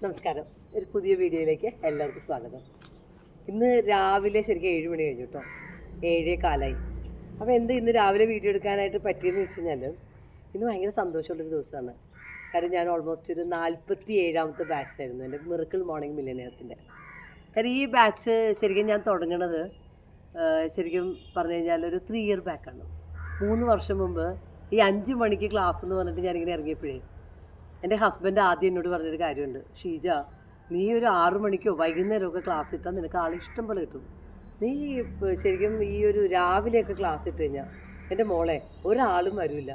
നമസ്കാരം. ഒരു പുതിയ വീഡിയോയിലേക്ക് എല്ലാവർക്കും സ്വാഗതം. ഇന്ന് രാവിലെ ശരിക്കും ഏഴ് മണി കഴിഞ്ഞു കേട്ടോ ഏഴേ കാലായി. അപ്പോൾ എന്ത് ഇന്ന് രാവിലെ വീഡിയോ എടുക്കാനായിട്ട് പറ്റിയെന്ന് വെച്ച് കഴിഞ്ഞാൽ ഇന്ന് ഭയങ്കര സന്തോഷമുള്ളൊരു ദിവസമാണ്. കാരണം ഞാൻ ഓൾമോസ്റ്റ് ഒരു നാൽപ്പത്തി ഏഴാമത്തെ ബാച്ചായിരുന്നു എന്റെ മിറക്കിൾ മോർണിംഗ് മില്ലിയനത്തിന്റെ കാര്യം ഈ ബാച്ച് ശരിക്കും ഞാൻ തുടങ്ങണത് ശരിക്കും പറഞ്ഞു കഴിഞ്ഞാൽ ഒരു ത്രീ ഇയർ ബാക്കാണ് മൂന്ന് വർഷം മുമ്പ് ഈ അഞ്ച് മണിക്ക് ക്ലാസ് എന്ന് പറഞ്ഞിട്ട് ഞാനിങ്ങനെ ഇറങ്ങിയപ്പോഴേ എന്റെ ഹസ്ബൻഡ് ആദ്യം എന്നോട് പറഞ്ഞൊരു കാര്യമുണ്ട്. ഷീജ നീ ഒരു ആറു മണിക്കോ വൈകുന്നേരമൊക്കെ ക്ലാസ് ഇട്ടാൽ നിനക്ക് ആൾ ഇഷ്ടം പോലെ കിട്ടും. നീ ശരിക്കും ഈ ഒരു രാവിലെയൊക്കെ ക്ലാസ് ഇട്ട് കഴിഞ്ഞാൽ എന്റെ മോളെ ഒരാളും വരില്ല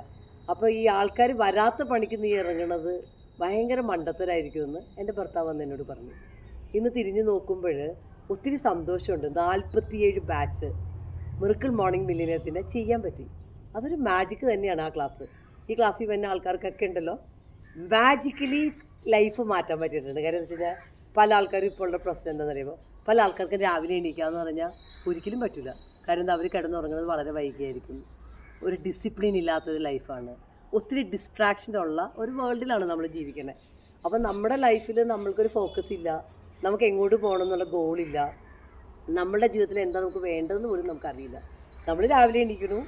അപ്പോൾ ഈ ആൾക്കാർ വരാത്ത പണിക്ക് നീ ഇറങ്ങണത് ഭയങ്കര മണ്ടത്തരായിരിക്കുമെന്ന് എന്റെ ഭർത്താവ് വന്ന് എന്നോട് പറഞ്ഞു. ഇന്ന് തിരിഞ്ഞു നോക്കുമ്പോൾ ഒത്തിരി സന്തോഷമുണ്ട്. നാൽപ്പത്തിയേഴ് ബാച്ച് മിറിക്കിൾ മോർണിംഗ് മില്ലിനത്തിന്റെ ചെയ്യാൻ പറ്റി. അതൊരു മാജിക്ക് തന്നെയാണ് ആ ക്ലാസ് ഈ ക്ലാസ്സിൽ വരുന്ന ആൾക്കാർക്കൊക്കെ ഉണ്ടല്ലോ. മാജിക്കലി ലൈഫ് മാറ്റാൻ പറ്റിയിട്ടുണ്ട്. കാര്യം എന്താ വെച്ച് കഴിഞ്ഞാൽ പല ആൾക്കാരും ഇപ്പോൾ ഉള്ള പ്രശ്നം എന്താണെന്ന് അറിയുമ്പോൾ പല ആൾക്കാർക്ക് രാവിലെ എണീക്കാന്ന് പറഞ്ഞാൽ ഒരിക്കലും പറ്റില്ല കാര്യം അവർ കിടന്നുറങ്ങുന്നത് വളരെ വൈകിയായിരിക്കും. ഒരു ഡിസിപ്ലിൻ ഇല്ലാത്തൊരു ലൈഫാണ് ഒത്തിരി ഡിസ്ട്രാക്ഷൻ ഉള്ള ഒരു വേൾഡിലാണ് നമ്മൾ ജീവിക്കുന്നത് അപ്പം നമ്മുടെ ലൈഫിൽ നമ്മൾക്കൊരു ഫോക്കസ് ഇല്ല. നമുക്ക് എങ്ങോട്ട് പോകണം എന്നുള്ള ഗോളില്ല നമ്മളുടെ ജീവിതത്തിൽ എന്താ നമുക്ക് വേണ്ടതെന്ന് പോലും നമുക്കറിയില്ല. നമ്മൾ രാവിലെ എണീക്കുന്നു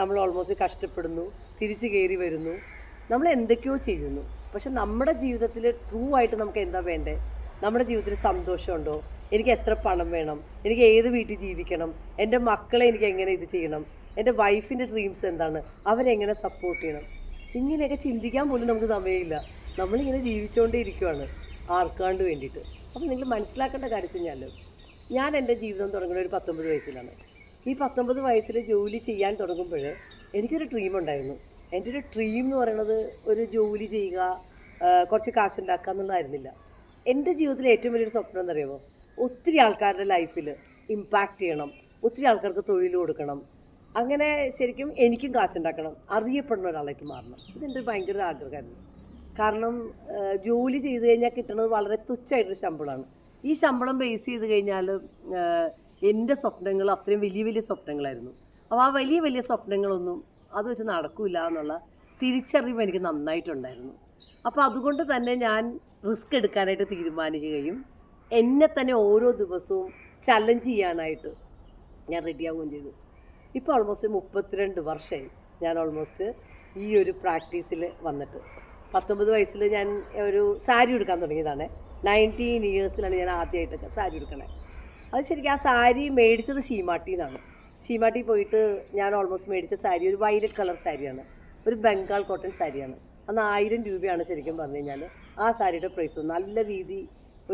നമ്മൾ ഓൾമോസ്റ്റ് കഷ്ടപ്പെടുന്നു തിരിച്ചു കയറി വരുന്നു. നമ്മൾ എന്തൊക്കെയോ ചെയ്യുന്നു. പക്ഷെ നമ്മുടെ ജീവിതത്തിൽ ട്രൂ ആയിട്ട് നമുക്ക് എന്താ വേണ്ടേ? നമ്മുടെ ജീവിതത്തിൽ സന്തോഷമുണ്ടോ? എനിക്ക് എത്ര പണം വേണം? എനിക്ക് ഏത് വീട്ടിൽ ജീവിക്കണം? എന്റെ മക്കളെ എനിക്ക് എങ്ങനെ ഇത് ചെയ്യണം? എന്റെ വൈഫിന്റെ ഡ്രീംസ് എന്താണ്? അവരെങ്ങനെ സപ്പോർട്ട് ചെയ്യണം? ഇങ്ങനെയൊക്കെ ചിന്തിക്കാൻ പോലും നമുക്ക് സമയമില്ല. നമ്മളിങ്ങനെ ജീവിച്ചുകൊണ്ടേ ഇരിക്കുവാണ്. ആർക്കാണ്ട് വേണ്ടിയിട്ട്. അപ്പോൾ നിങ്ങൾ മനസ്സിലാക്കേണ്ട കാര്യം വെച്ചാൽ ഞാൻ എന്റെ ജീവിതം തുടങ്ങുന്ന ഒരു പത്തൊമ്പത് വയസ്സിലാണ്. ഈ പത്തൊമ്പത് വയസ്സിൽ ജോലി ചെയ്യാൻ തുടങ്ങുമ്പോൾ എനിക്കൊരു ഡ്രീം ഉണ്ടായിരുന്നു. എന്റെ ഒരു ഡ്രീം എന്ന് പറയുന്നത് ഒരു ജോലി ചെയ്യുക കുറച്ച് കാശുണ്ടാക്കുക എന്നുള്ളതായിരുന്നില്ല എന്റെ ജീവിതത്തിലെ ഏറ്റവും വലിയൊരു സ്വപ്നം എന്നറിയുമോ ഒത്തിരി ആൾക്കാരുടെ ലൈഫിൽ ഇമ്പാക്റ്റ് ചെയ്യണം ഒത്തിരി ആൾക്കാർക്ക് തൊഴിൽ കൊടുക്കണം. അങ്ങനെ ശരിക്കും എനിക്കും കാശുണ്ടാക്കണം അറിയപ്പെടുന്ന ഒരാളേക്ക് മാറണം. ഇതെന്റെ ഭയങ്കര ആഗ്രഹമായിരുന്നു. കാരണം ജോലി ചെയ്ത് കഴിഞ്ഞാൽ കിട്ടുന്നത് വളരെ തുച്ഛമായിട്ടൊരു ശമ്പളമാണ്. ഈ ശമ്പളം ബേസ് ചെയ്ത് കഴിഞ്ഞാൽ എന്റെ സ്വപ്നങ്ങൾ അത്രയും വലിയ വലിയ സ്വപ്നങ്ങളായിരുന്നു. അപ്പോൾ ആ വലിയ വലിയ സ്വപ്നങ്ങളൊന്നും അത് വെച്ച് നടക്കില്ല എന്നുള്ള തിരിച്ചറിവ് എനിക്ക് നന്നായിട്ടുണ്ടായിരുന്നു. അപ്പോൾ അതുകൊണ്ട് തന്നെ ഞാൻ റിസ്ക് എടുക്കാനായിട്ട് തീരുമാനിക്കുകയും എന്നെ തന്നെ ഓരോ ദിവസവും ചലഞ്ച് ചെയ്യാനായിട്ട് ഞാൻ റെഡിയാവുകയും ചെയ്തു. ഇപ്പോൾ ഓൾമോസ്റ്റ് മുപ്പത്തിരണ്ട് വർഷമായി ഞാൻ ഓൾമോസ്റ്റ് ഈ ഒരു പ്രാക്ടീസിൽ വന്നിട്ട്. പത്തൊമ്പത് വയസ്സിൽ ഞാൻ ഒരു സാരി എടുക്കാൻ തുടങ്ങിയതാണ്. നയന്റീൻ ഇയേഴ്സിലാണ് ഞാൻ ആദ്യമായിട്ടൊക്കെ സാരി എടുക്കണേ അത് ശരിക്കും ആ സാരി മേടിച്ചത് ഷീമാട്ടിന്നാണ് ഷീമാട്ടി പോയിട്ട് ഞാൻ ഓൾമോസ്റ്റ് മേടിച്ച സാരി ഒരു വയലറ്റ് കളർ സാരിയാണ് ഒരു ബംഗാൾ കോട്ടൺ സാരിയാണ് അന്ന് ആയിരം രൂപയാണ് ശരിക്കും പറഞ്ഞു കഴിഞ്ഞാൽ ആ സാരിയുടെ പ്രൈസ് നല്ല രീതി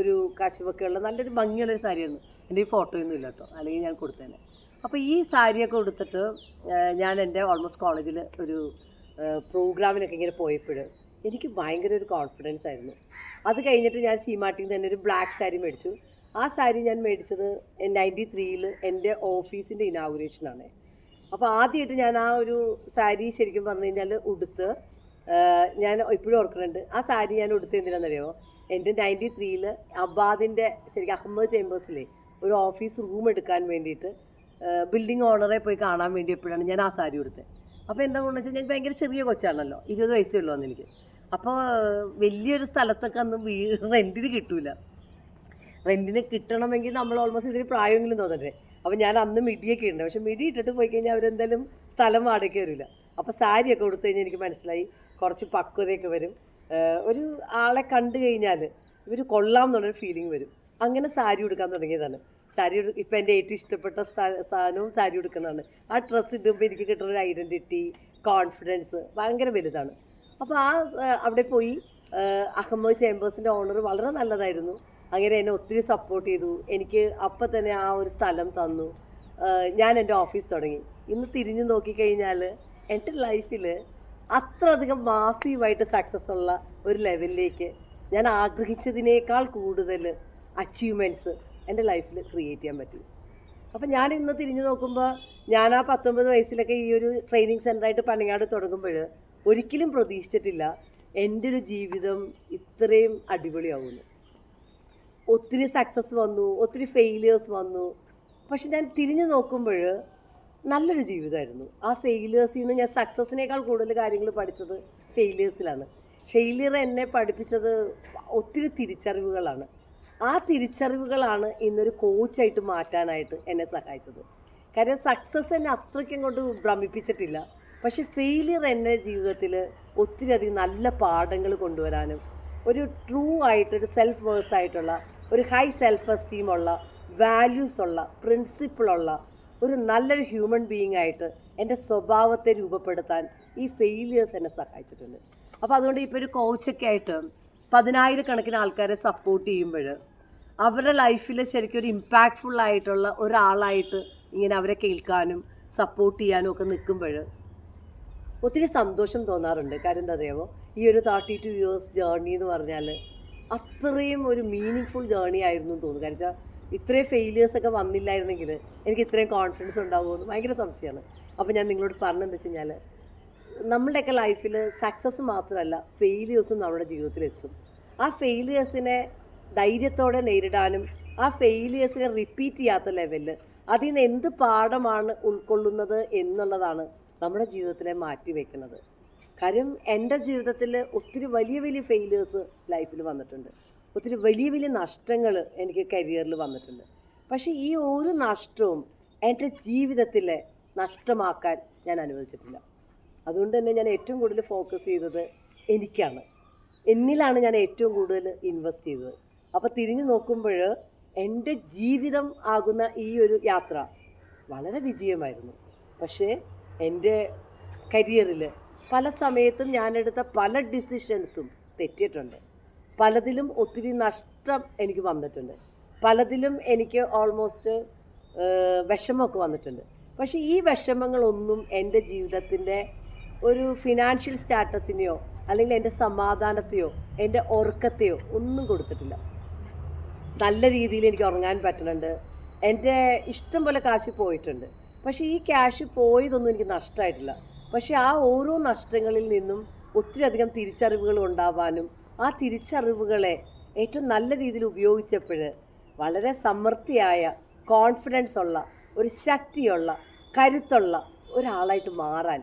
ഒരു കശുവൊക്കെ ഉള്ള നല്ലൊരു ഭംഗിയുള്ളൊരു സാരിയായിരുന്നു എന്റെ ഈ ഫോട്ടോയൊന്നും ഇല്ല കേട്ടോ അല്ലെങ്കിൽ ഞാൻ കൊടുത്തേനെ. അപ്പോൾ ഈ സാരിയൊക്കെ കൊടുത്തിട്ട് ഞാൻ എന്റെ ഓൾമോസ്റ്റ് കോളേജിൽ ഒരു പ്രോഗ്രാമിനൊക്കെ ഇങ്ങനെ പോയപ്പോൾ എനിക്ക് ഭയങ്കര ഒരു കോൺഫിഡൻസ് ആയിരുന്നു. അത് കഴിഞ്ഞിട്ട് ഞാൻ സീമാട്ടിൽ തന്നെ ഒരു ബ്ലാക്ക് സാരി മേടിച്ചു. ആ സാരി ഞാൻ മേടിച്ചത് നയന്റി ത്രീയിൽ എന്റെ ഓഫീസിന്റെ ഇനാഗുറേഷനാണ്. അപ്പോൾ ആദ്യമായിട്ട് ഞാൻ ആ ഒരു സാരി ശരിക്കും പറഞ്ഞു കഴിഞ്ഞാൽ ഉടുത്ത് ഞാൻ ഇപ്പോഴും ഓർക്കുന്നുണ്ട് ആ സാരി ഞാൻ ഉടുത്ത് എന്തിനാണെന്നറിയോ? എന്റെ നയന്റി ത്രീയിൽ അബാദിന്റെ ശരിക്കും അഹമ്മദ് ചേംബേഴ്സിലെ ഒരു ഓഫീസ് റൂം എടുക്കാൻ വേണ്ടിയിട്ട് ബിൽഡിംഗ് ഓണറെ പോയി കാണാൻ വേണ്ടി എപ്പോഴാണ് ഞാൻ ആ സാരി ഉടുത്തത്. അപ്പോൾ എന്താ കൊണ്ടെന്ന് വെച്ചാൽ ഞാൻ ഭയങ്കര ചെറിയ കൊച്ചാണല്ലോ ഇരുപത് വയസ്സേ ഉള്ളൂ അന്ന് എനിക്ക്. അപ്പോൾ വലിയൊരു സ്ഥലത്തൊക്കെ അന്ന് വീ റെന്റിന് കിട്ടൂല. റെന്റിന് കിട്ടണമെങ്കിൽ നമ്മൾ ഓൾമോസ്റ്റ് ഇതിന് പ്രായമെങ്കിലും തോന്നട്ടെ. അപ്പോൾ ഞാൻ അന്ന് മിടിയൊക്കെ ഉണ്ട് പക്ഷെ മിടി ഇട്ടിട്ട് പോയി കഴിഞ്ഞാൽ അവരെന്തായാലും സ്ഥലം വാടകയ്ക്ക് വരില്ല അപ്പോൾ സാരിയൊക്കെ കൊടുത്തു കഴിഞ്ഞാൽ എനിക്ക് മനസ്സിലായി കുറച്ച് പക്വതയൊക്കെ വരും. ഒരു ആളെ കണ്ടു കഴിഞ്ഞാൽ ഇവർ കൊള്ളാം എന്നുള്ളൊരു ഫീലിംഗ് വരും. അങ്ങനെ സാരി ഉടുക്കാൻ തുടങ്ങിയതാണ്. സാരി ഇപ്പം എന്റെ ഏറ്റവും ഇഷ്ടപ്പെട്ട സ്ഥാ- സ്ഥാനവും സാരി ഉടുക്കുന്നതാണ്. ആ ഡ്രസ്സ് ഇടുമ്പോൾ എനിക്ക് കിട്ടുന്ന ഒരു ഐഡന്റിറ്റി കോൺഫിഡൻസ് ഭയങ്കര വലുതാണ്. അപ്പോൾ ആ അവിടെ പോയി അഹമ്മദ് ചേംബേഴ്സിന്റെ ഓണർ വളരെ നല്ലതായിരുന്നു. അങ്ങനെ എന്നെ ഒത്തിരി സപ്പോർട്ട് ചെയ്തു. എനിക്ക് അപ്പം തന്നെ ആ ഒരു സ്ഥലം തന്നു. ഞാൻ എന്റെ ഓഫീസ് തുടങ്ങി. ഇന്ന് തിരിഞ്ഞു നോക്കിക്കഴിഞ്ഞാൽ എന്റെ ലൈഫിൽ അത്രയധികം മാസീവായിട്ട് സക്സസ് ഉള്ള ഒരു ലെവലിലേക്ക് ഞാൻ ആഗ്രഹിച്ചതിനേക്കാൾ കൂടുതൽ അച്ചീവ്മെന്റ്സ് എന്റെ ലൈഫിൽ ക്രിയേറ്റ് ചെയ്യാൻ പറ്റി. അപ്പം ഞാൻ ഇന്ന് തിരിഞ്ഞു നോക്കുമ്പോൾ ഞാൻ ആ പത്തൊമ്പത് വയസ്സിലൊക്കെ ഈ ഒരു ട്രെയിനിങ് സെന്ററായിട്ട് പണിയാട് തുടങ്ങുമ്പോൾ ഒരിക്കലും പ്രതീക്ഷിച്ചിട്ടില്ല എന്റെ ഒരു ജീവിതം ഇത്രയും അടിപൊളിയാവുന്നു ഒത്തിരി സക്സസ് വന്നു ഒത്തിരി ഫെയിലിയേഴ്സ് വന്നു. പക്ഷെ ഞാൻ തിരിഞ്ഞു നോക്കുമ്പോൾ നല്ലൊരു ജീവിതമായിരുന്നു. ആ ഫെയിലിയേഴ്സിൽ നിന്ന് ഞാൻ സക്സസിനേക്കാൾ കൂടുതൽ കാര്യങ്ങൾ പഠിച്ചത് ഫെയിലിയേഴ്സിലാണ് ഫെയിലിയർ എന്നെ പഠിപ്പിച്ചത് ഒത്തിരി തിരിച്ചറിവുകളാണ്. ആ തിരിച്ചറിവുകളാണ് ഇന്നൊരു കോച്ചായിട്ട് മാറ്റാനായിട്ട് എന്നെ സഹായിച്ചത്. കാര്യം സക്സസ് എന്നെ അത്രയ്ക്കും കൊണ്ട് ഭ്രമിപ്പിച്ചിട്ടില്ല. പക്ഷെ ഫെയിലിയർ എന്നെ ജീവിതത്തിൽ ഒത്തിരി അധികം നല്ല പാഠങ്ങൾ കൊണ്ടുവരാനും ഒരു ട്രൂ ആയിട്ട് ഒരു സെൽഫ് വർത്ത് ആയിട്ടുള്ള ഒരു ഹൈ സെൽഫ് എസ്റ്റീം ഉള്ള വാല്യൂസ് ഉള്ള പ്രിൻസിപ്പിളുള്ള ഒരു നല്ലൊരു ഹ്യൂമൻ ബീയിങ് ആയിട്ട് എന്റെ സ്വഭാവത്തെ രൂപപ്പെടുത്താൻ ഈ ഫെയിലിയേഴ്സ് എന്നെ സഹായിച്ചിട്ടുണ്ട്. അപ്പോൾ അതുകൊണ്ട് ഇപ്പോൾ ഒരു കോച്ചൊക്കെ ആയിട്ട് പതിനായിരക്കണക്കിന് ആൾക്കാരെ സപ്പോർട്ട് ചെയ്യുമ്പോൾ അവരുടെ ലൈഫിൽ ശരിക്കും ഒരു ഇമ്പാക്റ്റ്ഫുൾ ആയിട്ടുള്ള ഒരാളായിട്ട് ഇങ്ങനെ അവരെ കേൾക്കാനും സപ്പോർട്ട് ചെയ്യാനും ഒക്കെ നിൽക്കുമ്പോൾ ഒത്തിരി സന്തോഷം തോന്നാറുണ്ട്. കാര്യം എന്താ അറിയാമോ ഈ ഒരു തേർട്ടി ടു ഇയേഴ്സ് ജേർണി എന്ന് പറഞ്ഞാൽ അത്രയും ഒരു മീനിങ് ഫുൾ ജേർണി ആയിരുന്നു എന്ന് തോന്നുന്നു. കാരണം വെച്ചാൽ ഇത്രയും ഫെയിലിയേഴ്സ് ഒക്കെ വന്നില്ലായിരുന്നെങ്കിൽ എനിക്ക് ഇത്രയും കോൺഫിഡൻസ് ഉണ്ടാവുമെന്ന് ഭയങ്കര സംശയമാണ്. അപ്പോൾ ഞാൻ നിങ്ങളോട് പറഞ്ഞെന്ന് വെച്ച് കഴിഞ്ഞാൽ നമ്മളുടെയൊക്കെ ലൈഫിൽ സക്സസ് മാത്രമല്ല ഫെയിലിയേഴ്സും നമ്മുടെ ജീവിതത്തിലെത്തും ആ ഫെയിലിയേഴ്സിനെ ധൈര്യത്തോടെ നേരിടാനും ആ ഫെയിലിയേഴ്സിനെ റിപ്പീറ്റ് ചെയ്യാത്ത ലെവലിൽ അതിൽ നിന്ന് എന്ത് പാഠമാണ് ഉൾക്കൊള്ളുന്നത് എന്നുള്ളതാണ് നമ്മുടെ ജീവിതത്തിലെ മാറ്റി വെക്കുന്നത് കാര്യം എന്റെ ജീവിതത്തിൽ ഒത്തിരി വലിയ വലിയ ഫെയിലിയേഴ്സ് ലൈഫിൽ വന്നിട്ടുണ്ട്. ഒത്തിരി വലിയ വലിയ നഷ്ടങ്ങൾ എനിക്ക് കരിയറിൽ വന്നിട്ടുണ്ട്. പക്ഷേ ഈ ഒരു നഷ്ടവും എന്റെ ജീവിതത്തിലെ നഷ്ടമാക്കാൻ ഞാൻ അനുവദിച്ചിട്ടില്ല. അതുകൊണ്ട് തന്നെ ഞാൻ ഏറ്റവും കൂടുതൽ ഫോക്കസ് ചെയ്തത് എനിക്കാണ്. എന്നിലാണ് ഞാൻ ഏറ്റവും കൂടുതൽ ഇൻവെസ്റ്റ് ചെയ്തത്. അപ്പോൾ തിരിഞ്ഞു നോക്കുമ്പോൾ എന്റെ ജീവിതം ആകുന്ന ഈ ഒരു യാത്ര വളരെ വിജയമായിരുന്നു. പക്ഷേ എന്റെ കരിയറിൽ പല സമയത്തും ഞാനെടുത്ത പല ഡിസിഷൻസും തെറ്റിയിട്ടുണ്ട്. പലതിലും ഒത്തിരി നഷ്ടം എനിക്ക് വന്നിട്ടുണ്ട്. പലതിലും എനിക്ക് ഓൾമോസ്റ്റ് വിഷമമൊക്കെ വന്നിട്ടുണ്ട്. പക്ഷേ ഈ വിഷമങ്ങളൊന്നും എന്റെ ജീവിതത്തിന്റെ ഒരു ഫിനാൻഷ്യൽ സ്റ്റാറ്റസിനെയോ അല്ലെങ്കിൽ എന്റെ സമാധാനത്തെയോ എന്റെ ഉറക്കത്തെയോ ഒന്നും കൊടുത്തിട്ടില്ല. നല്ല രീതിയിൽ എനിക്ക് ഉറങ്ങാൻ പറ്റുന്നുണ്ട്. എന്റെ ഇഷ്ടം പോലെ കാശ് പോയിട്ടുണ്ട്. പക്ഷേ ഈ ക്യാഷ് പോയതൊന്നും എനിക്ക് നഷ്ടമായിട്ടില്ല. പക്ഷേ ആ ഓരോ നഷ്ടങ്ങളിൽ നിന്നും ഒത്തിരി അധികം തിരിച്ചറിവുകൾ ഉണ്ടാവാനും ആ തിരിച്ചറിവുകളെ ഏറ്റവും നല്ല രീതിയിൽ ഉപയോഗിച്ചപ്പോൾ വളരെ സമൃദ്ധിയായ കോൺഫിഡൻസ് ഉള്ള ഒരു ശക്തിയുള്ള കരുത്തുള്ള ഒരാളായിട്ട് മാറാൻ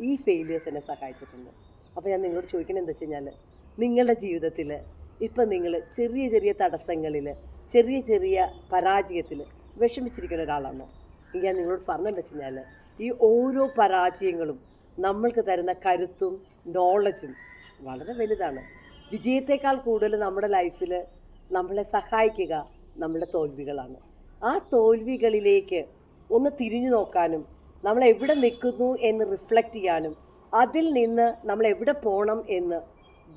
ഈ ഫെയിലിയേഴ്സ് എന്നെ സഹായിച്ചിട്ടുണ്ട്. അപ്പോൾ ഞാൻ നിങ്ങളോട് ചോദിക്കണത് എന്താ വെച്ച് കഴിഞ്ഞാൽ നിങ്ങളുടെ ജീവിതത്തിൽ ഇപ്പം നിങ്ങൾ ചെറിയ ചെറിയ തടസ്സങ്ങളിൽ ചെറിയ ചെറിയ പരാജയത്തിൽ വിഷമിച്ചിരിക്കുന്ന ഒരാളാണോ? ഞാൻ നിങ്ങളോട് പറഞ്ഞെന്താ വെച്ച് കഴിഞ്ഞാൽ ഈ ഓരോ പരാജയങ്ങളും നമ്മൾക്ക് തരുന്ന കരുത്തും നോളജും വളരെ വലുതാണ്. വിജയത്തെക്കാൾ കൂടുതൽ നമ്മുടെ ലൈഫിൽ നമ്മളെ സഹായിക്കുക നമ്മുടെ തോൽവികളാണ്. ആ തോൽവികളിലേക്ക് ഒന്ന് തിരിഞ്ഞു നോക്കാനും നമ്മൾ എവിടെ നിൽക്കുന്നു എന്ന് റിഫ്ലക്റ്റ് ചെയ്യാനും അതിൽ നിന്ന് നമ്മൾ എവിടെ പോകണം എന്ന്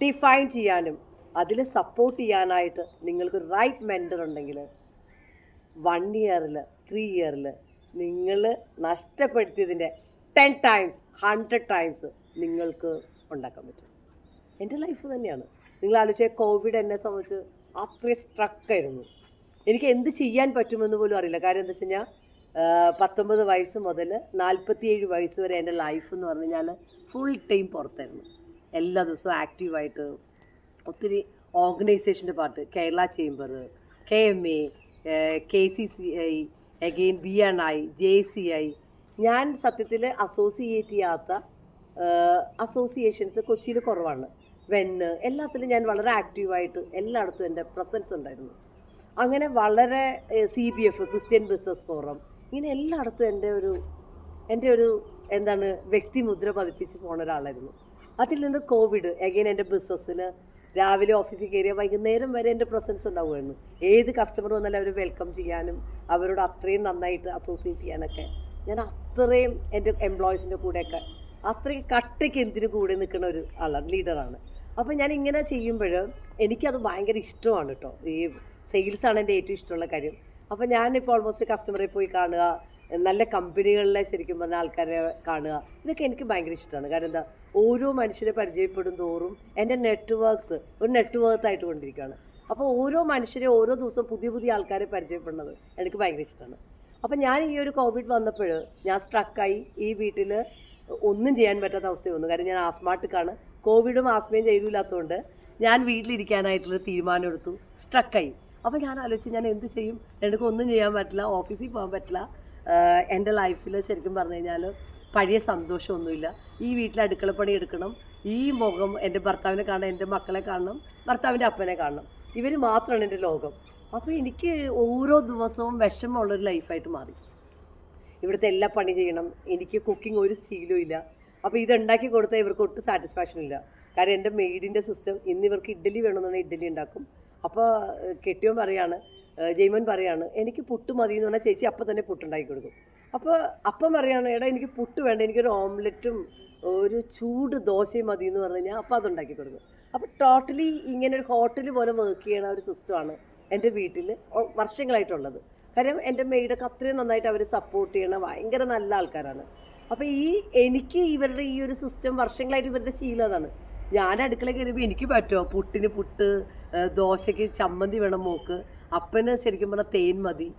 ഡിഫൈൻ ചെയ്യാനും അതിൽ സപ്പോർട്ട് ചെയ്യാനായിട്ട് നിങ്ങൾക്ക് റൈറ്റ് മെൻഡർ ഉണ്ടെങ്കിൽ വൺ ഇയറിൽ ത്രീ ഇയറിൽ നിങ്ങൾ നഷ്ടപ്പെടുത്തിയതിന്റെ ടെൻ ടൈംസ് ഹൺഡ്രഡ് ടൈംസ് നിങ്ങൾക്ക് ഉണ്ടാക്കാൻ പറ്റും. എന്റെ ലൈഫ് തന്നെയാണ്. നിങ്ങൾ ആലോചിച്ച കോവിഡ് എന്നെ സംബന്ധിച്ച് അത്രയും സ്ട്രക്കായിരുന്നു. എനിക്ക് എന്ത് ചെയ്യാൻ പറ്റുമെന്ന് പോലും അറിയില്ല. കാര്യം എന്താ വെച്ച് കഴിഞ്ഞാൽ പത്തൊമ്പത് വയസ്സ് മുതൽ നാൽപ്പത്തിയേഴ് വയസ്സ് വരെ എന്റെ ലൈഫ് എന്ന് പറഞ്ഞു കഴിഞ്ഞാൽ ഫുൾ ടൈം പുറത്തായിരുന്നു. എല്ലാ ദിവസവും ആക്റ്റീവായിട്ട് ഒത്തിരി ഓർഗനൈസേഷന്റെ part Kerala chamber K M A K C C I again B N I J C I ഞാൻ സത്യത്തിൽ അസോസിയേറ്റ് ചെയ്യാത്ത അസോസിയേഷൻസ് കൊച്ചിയിൽ കുറവാണ്. വെന്ന് എല്ലാത്തിലും ഞാൻ വളരെ ആക്റ്റീവായിട്ട് എല്ലായിടത്തും എന്റെ പ്രസൻസ് ഉണ്ടായിരുന്നു. അങ്ങനെ വളരെ C B F Christian business forum ഇങ്ങനെ എല്ലായിടത്തും എന്റെ ഒരു എന്റെ ഒരു എന്താണ് വ്യക്തിമുദ്ര പതിപ്പിച്ച് പോണ ഒരാളായിരുന്നു. അതിൽ നിന്ന് കോവിഡ് എഗെയിൻ എന്റെ ബിസിനസ്സിൽ രാവിലെ ഓഫീസിൽ കയറിയ വൈകുന്നേരം വരെ എന്റെ പ്രസൻസ് ഉണ്ടാവുമായിരുന്നു. ഏത് കസ്റ്റമർ വന്നാലും അവരെ വെൽക്കം ചെയ്യാനും അവരോട് അത്രയും നന്നായിട്ട് അസോസിയേറ്റ് ചെയ്യാനൊക്കെ. ഞാൻ അത്രയും എന്റെ എംപ്ലോയീസിന്റെ കൂടെയൊക്കെ അത്രയും കട്ടയ്ക്ക് എന്തിനു കൂടെ നിൽക്കുന്ന ഒരു ആളാണ് ലീഡറാണ് അപ്പോൾ ഞാൻ ഇങ്ങനെ ചെയ്യുമ്പോൾ എനിക്കത് ഭയങ്കര ഇഷ്ടമാണ് കേട്ടോ ഈ സെയിൽസാണ് എന്റെ ഏറ്റവും ഇഷ്ടമുള്ള കാര്യം. അപ്പോൾ ഞാനിപ്പോൾ ഓൾമോസ്റ്റ് കസ്റ്റമറെ പോയി കാണുക നല്ല കമ്പനികളിലെ ശരിക്കും പറഞ്ഞാൽ ആൾക്കാരെ കാണുക. ഇതൊക്കെ എനിക്ക് ഭയങ്കര ഇഷ്ടമാണ്. കാരണം എന്താ? ഓരോ മനുഷ്യരെ പരിചയപ്പെടും തോറും എന്റെ നെറ്റ്വർക്ക്സ് ഒരു നെറ്റ്വർക്ക് ആയിട്ട് കൊണ്ടിരിക്കുകയാണ്. അപ്പോൾ ഓരോ മനുഷ്യരെ ഓരോ ദിവസം പുതിയ പുതിയ ആൾക്കാരെ പരിചയപ്പെടുന്നത് എനിക്ക് ഭയങ്കര ഇഷ്ടമാണ്. അപ്പോൾ ഞാൻ ഈ ഒരു കോവിഡ് വന്നപ്പോൾ ഞാൻ സ്ട്രക്കായി ഈ വീട്ടിൽ ഒന്നും ചെയ്യാൻ പറ്റാത്ത അവസ്ഥ വന്നു. കാരണം ഞാൻ ആസ്മാട്ടിക്കാണ് കോവിഡും ആസ്മയും ചെയ്തില്ലാത്തതുകൊണ്ട് ഞാൻ വീട്ടിലിരിക്കാനായിട്ടുള്ള തീരുമാനം എടുത്തു. സ്ട്രക്കായി. അപ്പോൾ ഞാൻ ആലോചിച്ചു ഞാൻ എന്ത് ചെയ്യും? എനിക്ക് ഒന്നും ചെയ്യാൻ പറ്റില്ല ഓഫീസിൽ പോകാൻ പറ്റില്ല. എന്റെ ലൈഫിൽ ശരിക്കും പറഞ്ഞു കഴിഞ്ഞാൽ പഴയ സന്തോഷമൊന്നുമില്ല. ഈ വീട്ടിൽ അടുക്കളപ്പണി എടുക്കണം ഈ മുഖം എന്റെ ഭർത്താവിനെ കാണണം എന്റെ മക്കളെ കാണണം ഭർത്താവിന്റെ അപ്പനെ കാണണം. ഇവർ മാത്രമാണ് എന്റെ ലോകം. അപ്പോൾ എനിക്ക് ഓരോ ദിവസവും വിഷമമുള്ളൊരു ലൈഫായിട്ട് മാറി. ഇവിടുത്തെ എല്ലാ പണി ചെയ്യണം. എനിക്ക് കുക്കിംഗ് ഒരു സ്റ്റീലും ഇല്ല. അപ്പോൾ ഇത് ഉണ്ടാക്കി കൊടുത്താൽ ഇവർക്ക് ഒട്ടും സാറ്റിസ്ഫാക്ഷൻ ഇല്ല. കാരണം എന്റെ മെയ്ഡിന്റെ സിസ്റ്റം ഇന്ന് ഇവർക്ക് ഇഡ്ഡലി വേണമെന്നുണ്ടെങ്കിൽ ഇഡ്ഡലി ഉണ്ടാക്കും. അപ്പോൾ കെട്ടിയോ പറയാണ് ഏഹ് ജയ്മൻ പറയാണ് എനിക്ക് പുട്ട് മതി എന്ന് പറഞ്ഞാൽ ചേച്ചി അപ്പം തന്നെ പുട്ടുണ്ടാക്കി കൊടുക്കും. അപ്പോൾ അപ്പം പറയാണ് എടാ എനിക്ക് പുട്ട് വേണ്ട എനിക്കൊരു ഓംലെറ്റും ഒരു ചൂട് ദോശയും മതി എന്ന് പറഞ്ഞു കഴിഞ്ഞാൽ അപ്പം അതുണ്ടാക്കി കൊടുക്കും. അപ്പോൾ ടോട്ടലി ഇങ്ങനെ ഒരു ഹോട്ടൽ പോലെ വർക്ക് ചെയ്യണ ഒരു സിസ്റ്റമാണ് എന്റെ വീട്ടിൽ വർഷങ്ങളായിട്ടുള്ളത്. കാര്യം എന്റെ മെയ്ഡൊക്കെ അത്രയും നന്നായിട്ട് അവർ സപ്പോർട്ട് ചെയ്യണ ഭയങ്കര നല്ല ആൾക്കാരാണ്. അപ്പോൾ ഈ എനിക്ക് ഇവരുടെ ഈ ഒരു സിസ്റ്റം വർഷങ്ങളായിട്ട് ഇവരുടെ ശീലം അതാണ്. ഞാൻ അടുക്കളയിൽ കയറിയപ്പോൾ എനിക്ക് പറ്റുമോ പുട്ടിന് പുട്ട് ദോശയ്ക്ക് ചമ്മന്തി വേണം മോക്ക് അപ്പന് ശരിക്കും പറഞ്ഞാൽ തേൻ മതി.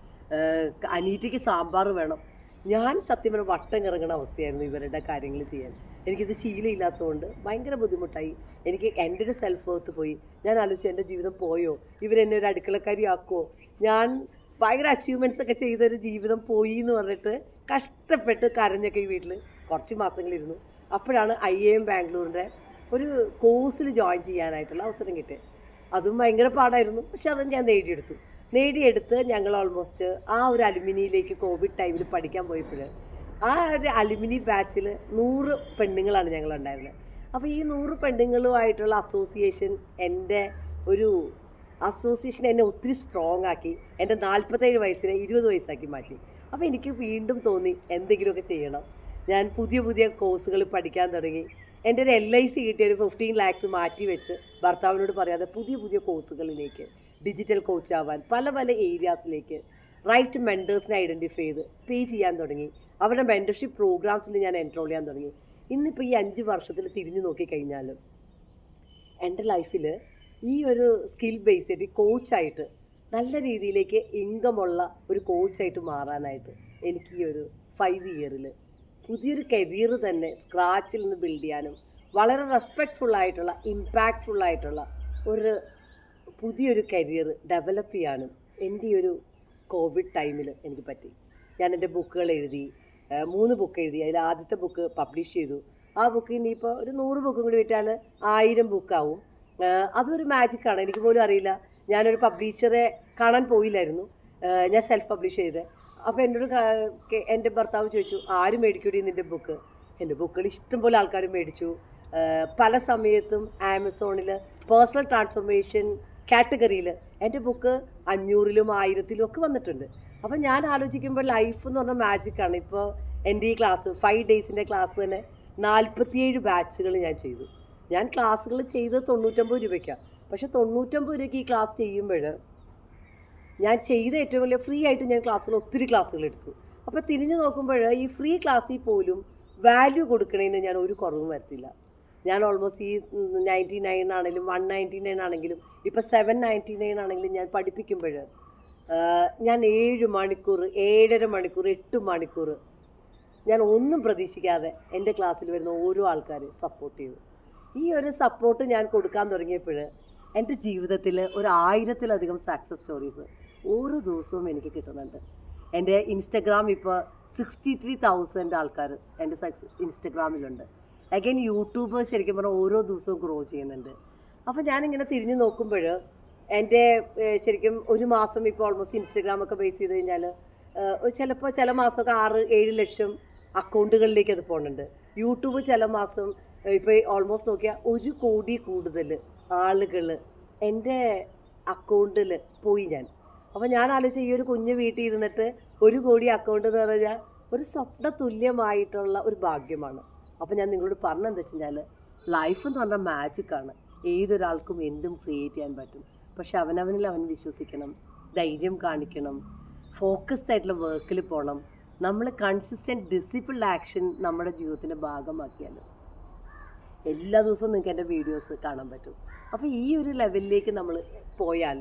അനീറ്റയ്ക്ക് സാമ്പാർ വേണം. ഞാൻ സത്യം പറഞ്ഞാൽ വട്ടം ഇറങ്ങുന്ന അവസ്ഥയായിരുന്നു ഇവരുടെ കാര്യങ്ങൾ ചെയ്യാൻ. എനിക്കിത് ശീലമില്ലാത്തതുകൊണ്ട് ഭയങ്കര ബുദ്ധിമുട്ടായി. എനിക്ക് എന്റെ ഒരു സെൽഫ് വർത്ത് പോയി. ഞാൻ ആലോചിച്ചു എന്റെ ജീവിതം പോയോ? ഇവരെന്നെ ഒരു അടുക്കളക്കാരി ആക്കുമോ ഞാൻ ഭയങ്കര അച്ചീവ്മെന്റ്സ് ഒക്കെ ചെയ്തൊരു ജീവിതം പോയി എന്ന് പറഞ്ഞിട്ട് കഷ്ടപ്പെട്ട് കരഞ്ഞൊക്കെ ഈ വീട്ടിൽ കുറച്ച് മാസങ്ങളിരുന്നു. അപ്പോഴാണ് ഐ എ എം ബാംഗ്ലൂരിന്റെ ഒരു കോഴ്സിൽ ജോയിൻ ചെയ്യാനായിട്ടുള്ള അവസരം കിട്ടിയത്. അതും ഭയങ്കര പാടായിരുന്നു. പക്ഷെ അതും ഞാൻ നേടിയെടുത്തു. നേടിയെടുത്ത് ഞങ്ങൾ ഓൾമോസ്റ്റ് ആ ഒരു അലുമിനിയിലേക്ക് കോവിഡ് ടൈമിൽ പഠിക്കാൻ പോയപ്പോൾ ആ ഒരു അലുമിനി ബാച്ചിൽ നൂറ് പെണ്ണുങ്ങളാണ് ഞങ്ങൾ ഉണ്ടായിരുന്നത് അപ്പോൾ ഈ നൂറ് പെണ്ണുങ്ങളുമായിട്ടുള്ള അസോസിയേഷൻ എന്റെ ഒരു അസോസിയേഷൻ എന്നെ ഒത്തിരി സ്ട്രോങ് ആക്കി. എന്റെ നാൽപ്പത്തേഴ് വയസ്സിനെ ഇരുപത് വയസ്സാക്കി മാറ്റി. അപ്പോൾ എനിക്ക് വീണ്ടും തോന്നി എന്തെങ്കിലുമൊക്കെ ചെയ്യണം. ഞാൻ പുതിയ പുതിയ കോഴ്സുകൾ പഠിക്കാൻ തുടങ്ങി. എന്റെ ഒരു എൽ ഐ സി കിട്ടിയ ഒരു ഫിഫ്റ്റീൻ ലാക്സ് മാറ്റി വെച്ച് ഭർത്താവിനോട് പറയാതെ പുതിയ പുതിയ കോഴ്സുകളിലേക്ക് ഡിജിറ്റൽ കോച്ചാവാൻ പല പല ഏരിയാസിലേക്ക് റൈറ്റ് മെന്റേഴ്സിനെ ഐഡന്റിഫൈ ചെയ്ത് പേ ചെയ്യാൻ തുടങ്ങി. അവരുടെ മെന്റർഷിപ്പ് പ്രോഗ്രാംസിൽ ഞാൻ എൻറോൾ ചെയ്യാൻ തുടങ്ങി. ഇന്നിപ്പോൾ ഈ അഞ്ച് വർഷത്തിൽ തിരിഞ്ഞു നോക്കിക്കഴിഞ്ഞാലും എന്റെ ലൈഫിൽ ഈ ഒരു സ്കിൽ ബേസ് ചെയ്ത് കോച്ചായിട്ട് നല്ല രീതിയിലേക്ക് ഇൻകമുള്ള ഒരു കോച്ചായിട്ട് മാറാനായിട്ട് എനിക്ക് ഈ ഒരു ഫൈവ് ഇയറിൽ പുതിയൊരു കരിയർ തന്നെ സ്ക്രാച്ചിൽ നിന്ന് ബിൽഡ് ചെയ്യാനും വളരെ റെസ്പെക്റ്റ്ഫുൾ ആയിട്ടുള്ള ഇമ്പാക്റ്റ്ഫുൾ ആയിട്ടുള്ള ഒരു പുതിയൊരു കരിയർ ഡെവലപ്പ് ചെയ്യാനും എന്റെ ഈ ഒരു കോവിഡ് ടൈമിൽ എനിക്ക് പറ്റി. ഞാൻ എന്റെ ബുക്കുകൾ എഴുതി മൂന്ന് ബുക്ക് എഴുതി അതിൽ ആദ്യത്തെ ബുക്ക് പബ്ലിഷ് ചെയ്തു. ആ ബുക്ക് ഇനിയിപ്പോൾ ഒരു നൂറ് ബുക്കും കൂടി വിറ്റാൽ ആയിരം ബുക്കാവും അതൊരു മാജിക്കാണ് എനിക്ക് പോലും അറിയില്ല. ഞാനൊരു പബ്ലിഷറെ കാണാൻ പോയില്ലായിരുന്നു. ഞാൻ സെൽഫ് പബ്ലിഷ് ചെയ്ത് അപ്പോൾ എന്നോട് എന്റെ ഭർത്താവ് ചോദിച്ചു ആരും മേടിക്കൂടി നിന്റെ ബുക്ക് എന്റെ ബുക്കുകൾ ഇഷ്ടംപോലെ ആൾക്കാർ മേടിച്ചു. പല സമയത്തും ആമസോണിൽ പേഴ്സണൽ ട്രാൻസ്ഫോർമേഷൻ കാറ്റഗറിയിൽ എന്റെ ബുക്ക് അഞ്ഞൂറിലും ആയിരത്തിലും ഒക്കെ വന്നിട്ടുണ്ട്. അപ്പം ഞാൻ ആലോചിക്കുമ്പോൾ ലൈഫ് എന്ന് പറഞ്ഞാൽ മാജിക്കാണ് ഇപ്പോൾ എന്റെ ഈ ക്ലാസ് ഫൈവ് ഡേയ്സിന്റെ ക്ലാസ് തന്നെ നാൽപ്പത്തിയേഴ് ബാച്ചുകൾ ഞാൻ ചെയ്തു. ഞാൻ ക്ലാസ്സുകൾ ചെയ്തത് തൊണ്ണൂറ്റൊമ്പത് രൂപയ്ക്കാണ് പക്ഷേ തൊണ്ണൂറ്റൊമ്പത് രൂപയ്ക്ക് ഈ ക്ലാസ് ചെയ്യുമ്പോൾ ഞാൻ ചെയ്ത ഏറ്റവും വലിയ ഫ്രീ ആയിട്ട് ഞാൻ ക്ലാസ്സുകൾ ഒത്തിരി ക്ലാസ്സുകൾ എടുത്തു. അപ്പോൾ തിരിഞ്ഞു നോക്കുമ്പോൾ ഈ ഫ്രീ ക്ലാസ്സിൽ പോലും വാല്യൂ കൊടുക്കണതിന് ഞാൻ ഒരു കുറവും വരുത്തില്ല. ഞാൻ ഓൾമോസ്റ്റ് ഈ നയന്റി നയൻ ആണെങ്കിലും വൺ നയന്റി നയൻ ആണെങ്കിലും ഇപ്പോൾ സെവൻ നയന്റി നയൻ ആണെങ്കിലും ഞാൻ പഠിപ്പിക്കുമ്പോൾ ഞാൻ ഏഴ് മണിക്കൂർ ഏഴര മണിക്കൂർ എട്ട് മണിക്കൂർ ഞാൻ ഒന്നും പ്രതീക്ഷിക്കാതെ എന്റെ ക്ലാസ്സിൽ വരുന്ന ഓരോ ആൾക്കാർ സപ്പോർട്ട് ചെയ്തു. ഈ ഒരു സപ്പോർട്ട് ഞാൻ കൊടുക്കാൻ തുടങ്ങിയപ്പോൾ എന്റെ ജീവിതത്തിൽ ഒരു ആയിരത്തിലധികം സക്സസ് സ്റ്റോറീസ് ഓരോ ദിവസവും എനിക്ക് കിട്ടുന്നുണ്ട്. എന്റെ ഇൻസ്റ്റഗ്രാം ഇപ്പോൾ സിക്സ്റ്റി ത്രീ തൗസൻഡ് ആൾക്കാർ എന്റെ സക്സ് ഇൻസ്റ്റഗ്രാമിലുണ്ട് അഗൈൻ യൂട്യൂബ് ശരിക്കും പറഞ്ഞാൽ ഓരോ ദിവസവും ഗ്രോ ചെയ്യുന്നുണ്ട്. അപ്പോൾ ഞാനിങ്ങനെ തിരിഞ്ഞു നോക്കുമ്പോൾ എന്റെ ശരിക്കും ഒരു മാസം ഇപ്പോൾ ഓൾമോസ്റ്റ് ഇൻസ്റ്റഗ്രാമൊക്കെ ബേസ് ചെയ്ത് കഴിഞ്ഞാൽ ചിലപ്പോൾ ചില മാസമൊക്കെ ആറ് ഏഴ് ലക്ഷം അക്കൗണ്ടുകളിലേക്ക് അത് പോകുന്നുണ്ട്. യൂട്യൂബ് ചില മാസം ഇപ്പോൾ ഓൾമോസ്റ്റ് നോക്കിയാൽ ഒരു കോടി കൂടുതൽ ആളുകൾ എന്റെ അക്കൗണ്ടിൽ പോയി ഞാൻ. അപ്പോൾ ഞാൻ ആലോചിച്ച ഈ ഒരു കുഞ്ഞ് വീട്ടിൽ ഇരുന്നിട്ട് ഒരു കോടി അക്കൗണ്ട് എന്ന് പറഞ്ഞാൽ ഒരു സ്വപ്ന തുല്യമായിട്ടുള്ള ഒരു ഭാഗ്യമാണ്. അപ്പോൾ ഞാൻ നിങ്ങളോട് പറഞ്ഞെന്താ വെച്ച് കഴിഞ്ഞാൽ ലൈഫ് എന്ന് പറഞ്ഞാൽ മാജിക്കാണ് ഏതൊരാൾക്കും എന്തും ക്രിയേറ്റ് ചെയ്യാൻ പറ്റും. പക്ഷെ അവനവനിൽ അവൻ വിശ്വസിക്കണം ധൈര്യം കാണിക്കണം ഫോക്കസ്ഡ് ആയിട്ടുള്ള വർക്കിൽ പോകണം നമ്മൾ കൺസിസ്റ്റന്റ് ഡിസിപ്ലിൻഡ് ആക്ഷൻ നമ്മുടെ ജീവിതത്തിന്റെ ഭാഗമാക്കിയാൽ എല്ലാ ദിവസവും നിങ്ങൾക്ക് എന്റെ വീഡിയോസ് കാണാൻ പറ്റും. അപ്പോൾ ഈ ഒരു ലെവലിലേക്ക് നമ്മൾ പോയാൽ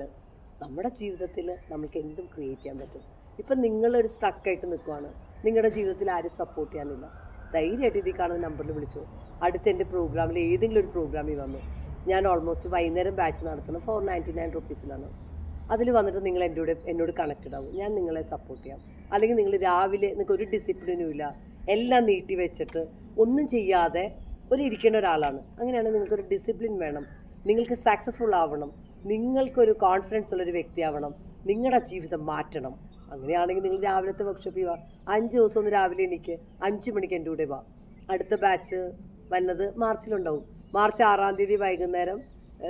നമ്മുടെ ജീവിതത്തിൽ നമുക്ക് എന്തും ക്രിയേറ്റ് ചെയ്യാൻ പറ്റും. ഇപ്പം നിങ്ങളൊരു സ്ട്രക്കായിട്ട് നിൽക്കുവാണ്. നിങ്ങളുടെ ജീവിതത്തിൽ ആരും സപ്പോർട്ട് ചെയ്യാനില്ല. ധൈര്യമായിട്ട് ഇതിൽ കാണുന്ന നമ്പറിൽ വിളിച്ചു. അടുത്ത എന്റെ പ്രോഗ്രാമിൽ ഏതെങ്കിലും ഒരു പ്രോഗ്രാമിൽ വന്നു. ഞാൻ ഓൾമോസ്റ്റ് വൈകുന്നേരം ബാച്ച് നടത്തുന്നത് ഫോർ നയന്റി നയൻ റുപ്പീസിലാണ് അതിൽ വന്നിട്ട് നിങ്ങൾ എന്റെ കൂടെ എന്നോട് കണക്റ്റഡ് ആവും. ഞാൻ നിങ്ങളെ സപ്പോർട്ട് ചെയ്യാം. അല്ലെങ്കിൽ നിങ്ങൾ രാവിലെ നിങ്ങൾക്ക് ഒരു ഡിസിപ്ലിനും ഇല്ല. എല്ലാം നീട്ടി വെച്ചിട്ട് ഒന്നും ചെയ്യാതെ ഒരു ഇരിക്കേണ്ട ഒരാളാണ്. അങ്ങനെയാണെങ്കിൽ നിങ്ങൾക്കൊരു ഡിസിപ്ലിൻ വേണം. നിങ്ങൾക്ക് സക്സസ്ഫുൾ ആവണം. നിങ്ങൾക്കൊരു കോൺഫിഡൻസ് ഉള്ളൊരു വ്യക്തിയാവണം. നിങ്ങളുടെ ജീവിതം മാറ്റണം. അങ്ങനെയാണെങ്കിൽ നിങ്ങൾ രാവിലത്തെ വർക്ക്ഷോപ്പിൽ വാ. അഞ്ച് ദിവസം ഒന്ന് രാവിലെ എനിക്ക് അഞ്ച് മണിക്ക് എന്റെ കൂടെ വാ. അടുത്ത ബാച്ച് വന്നത് മാർച്ചിലുണ്ടാവും. മാർച്ച് ആറാം തീയതി വൈകുന്നേരം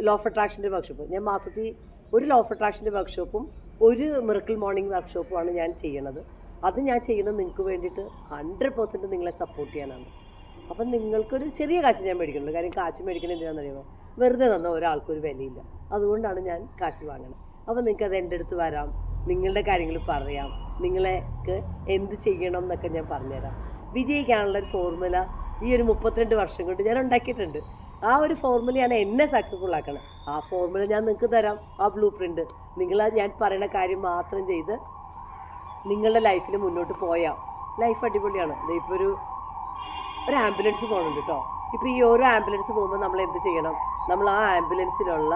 ലോ ഓഫ് അട്രാക്ഷന്റെ വർക്ക്ഷോപ്പ് ഞാൻ മാസത്തിൽ ഒരു ലോ ഓഫ് അട്രാക്ഷന്റെ വർക്ക്ഷോപ്പും ഒരു മിറക്കിൾ മോർണിംഗ് വർക്ക്ഷോപ്പുമാണ് ഞാൻ ചെയ്യണത്. അത് ഞാൻ ചെയ്യുന്നത് നിങ്ങൾക്ക് വേണ്ടിയിട്ട് ഹൺഡ്രഡ് പെർസെന്റ് നിങ്ങളെ സപ്പോർട്ട് ചെയ്യാനാണ്. അപ്പം നിങ്ങൾക്കൊരു ചെറിയ കാശ് ഞാൻ മേടിക്കുന്നുള്ളൂ. കാര്യം കാശ് മേടിക്കുന്നത് എന്തിനാണെന്ന് അറിയുമോ വെറുതെ തന്ന ഒരാൾക്കൊരു വിലയില്ല. അതുകൊണ്ടാണ് ഞാൻ കാശ് വാങ്ങുന്നത് അപ്പോൾ നിങ്ങൾക്ക് അത് എന്റെ അടുത്ത് വരാം. നിങ്ങളുടെ കാര്യങ്ങൾ പറയാം. നിങ്ങളെക്ക് എന്ത് ചെയ്യണം എന്നൊക്കെ ഞാൻ പറഞ്ഞുതരാം. വിജയിക്കാനുള്ള ഒരു ഫോർമുല ഈ ഒരു മുപ്പത്തിരണ്ട് വർഷം കൊണ്ട് ഞാൻ ഉണ്ടാക്കിയിട്ടുണ്ട്. ആ ഒരു ഫോർമുലയാണ് എന്നെ സക്സസ്ഫുൾ ആക്കണം ആ ഫോർമുല ഞാൻ നിങ്ങൾക്ക് തരാം. ആ ബ്ലൂ പ്രിന്റ് നിങ്ങൾ ഞാൻ പറയുന്ന കാര്യം മാത്രം ചെയ്ത് നിങ്ങളുടെ ലൈഫിൽ മുന്നോട്ട് പോയാൽ ലൈഫ് അടിപൊളിയാണ്. ഇപ്പോൾ ഒരു ഒരു ആംബുലൻസ് പോകുന്നുണ്ട് കേട്ടോ ഇപ്പോൾ ഈ ഓരോ ആംബുലൻസ് പോകുമ്പോൾ നമ്മൾ എന്ത് ചെയ്യണം? നമ്മൾ ആ ആംബുലൻസിലുള്ള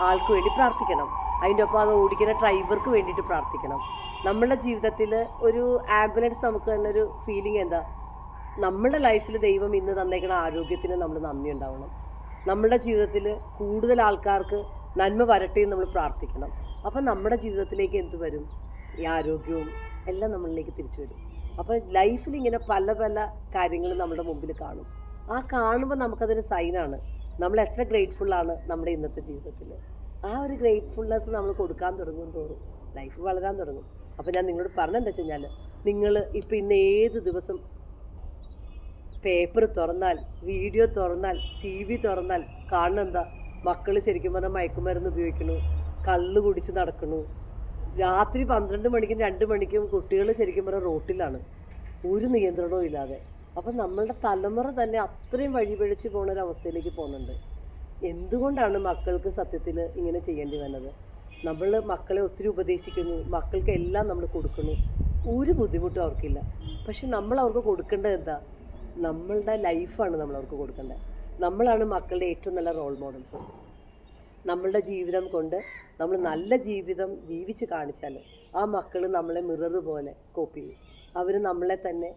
ആൾക്ക് വേണ്ടി പ്രാർത്ഥിക്കണം. അതിന്റെ ഒപ്പം അത് ഓടിക്കുന്ന ഡ്രൈവർക്ക് വേണ്ടിയിട്ട് പ്രാർത്ഥിക്കണം. നമ്മളുടെ ജീവിതത്തിൽ ഒരു ആംബുലൻസ് നമുക്ക് തന്നെ ഒരു ഫീലിംഗ് എന്താ? നമ്മളുടെ ലൈഫിൽ ദൈവം ഇന്ന് തന്നേക്കുന്ന ആരോഗ്യത്തിന് നമ്മൾ നന്ദി ഉണ്ടാവണം. നമ്മളുടെ ജീവിതത്തിൽ കൂടുതൽ ആൾക്കാർക്ക് നന്മ വരട്ടെ എന്ന് നമ്മൾ പ്രാർത്ഥിക്കണം. അപ്പം നമ്മുടെ ജീവിതത്തിലേക്ക് എന്ത് വരും? ഈ ആരോഗ്യവും എല്ലാം നമ്മളിലേക്ക് തിരിച്ചു വരും. അപ്പോൾ ലൈഫിൽ ഇങ്ങനെ പല പല കാര്യങ്ങൾ നമ്മുടെ മുമ്പിൽ കാണും. ആ കാണുമ്പോൾ നമുക്കതൊരു സൈനാണ് നമ്മൾ എത്ര ഗ്രേറ്റ്ഫുൾ ആണ് നമ്മുടെ ഇന്നത്തെ ജീവിതത്തിൽ ആ ഒരു ഗ്രേറ്റ്ഫുൾനെസ് നമ്മൾ കൊടുക്കാൻ തുടങ്ങും തോറും. ലൈഫ് വളരാൻ തുടങ്ങും. അപ്പോൾ ഞാൻ നിങ്ങളോട് പറഞ്ഞെന്താ വെച്ച് കഴിഞ്ഞാൽ നിങ്ങൾ ഇപ്പോൾ ഇന്ന് ഏത് ദിവസം പേപ്പർ തുറന്നാൽ വീഡിയോ തുറന്നാൽ ടി വി തുറന്നാൽ കാണുന്ന എന്താ? മക്കൾ ശരിക്കും പറഞ്ഞാൽ മയക്കുമരുന്ന് ഉപയോഗിക്കണു കള്ള് കുടിച്ച് നടക്കണു. രാത്രി പന്ത്രണ്ട് മണിക്കും രണ്ട് മണിക്കും കുട്ടികൾ ശരിക്കും പറഞ്ഞാൽ റോട്ടിലാണ്. ഒരു നിയന്ത്രണവും ഇല്ലാതെ. അപ്പം നമ്മളുടെ തലമുറ തന്നെ അത്രയും വഴിപഴിച്ച് പോകുന്ന ഒരു അവസ്ഥയിലേക്ക് പോകുന്നുണ്ട്. എന്തുകൊണ്ടാണ് മക്കൾക്ക് സത്യത്തിൽ ഇങ്ങനെ ചെയ്യേണ്ടി വന്നത്? നമ്മൾ മക്കളെ ഒത്തിരി ഉപദേശിക്കുന്നു മക്കൾക്ക് എല്ലാം നമ്മൾ കൊടുക്കുന്നു. ഒരു ബുദ്ധിമുട്ടും അവർക്കില്ല. പക്ഷെ നമ്മൾ അവർക്ക് കൊടുക്കേണ്ടത് എന്താ? നമ്മളുടെ ലൈഫാണ് നമ്മൾ അവർക്ക് കൊടുക്കേണ്ടത്. നമ്മളാണ് മക്കളുടെ ഏറ്റവും നല്ല റോൾ മോഡൽസ് നമ്മളുടെ ജീവിതം കൊണ്ട് നമ്മൾ നല്ല ജീവിതം ജീവിച്ച് കാണിച്ചാൽ ആ മക്കൾ നമ്മളെ മിറർ പോലെ കോപ്പി ചെയ്യും. അവർ നമ്മളെ തന്നെ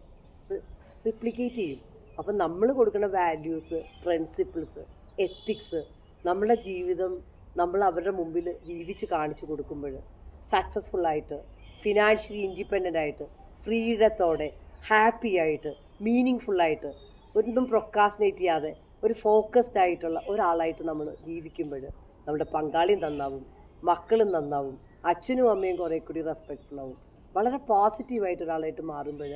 റിപ്ലിക്കേറ്റ് ചെയ്യും. അപ്പം നമ്മൾ കൊടുക്കുന്ന വാല്യൂസ് പ്രിൻസിപ്പിൾസ് എത്തിക്സ് നമ്മുടെ ജീവിതം നമ്മൾ അവരുടെ മുമ്പിൽ ജീവിച്ച് കാണിച്ചു കൊടുക്കുമ്പോൾ സക്സസ്ഫുൾ ആയിട്ട് ഫിനാൻഷ്യലി ഇൻഡിപെൻഡന്റ് ആയിട്ട് ഫ്രീഡത്തോടെ ഹാപ്പി ആയിട്ട് മീനിങ് ഫുള്ളായിട്ട് ഒന്നും പ്രൊക്കാസിനേറ്റ് ചെയ്യാതെ ഒരു ഫോക്കസ്ഡ് ആയിട്ടുള്ള ഒരാളായിട്ട് നമ്മൾ ജീവിക്കുമ്പോൾ നമ്മുടെ പങ്കാളിയും നന്നാവും മക്കളും നന്നാവും അച്ഛനും അമ്മയും കുറേ കൂടി റെസ്പെക്റ്റ്ഫുൾ ആവും. വളരെ പോസിറ്റീവായിട്ട് ഒരാളായിട്ട് മാറുമ്പോൾ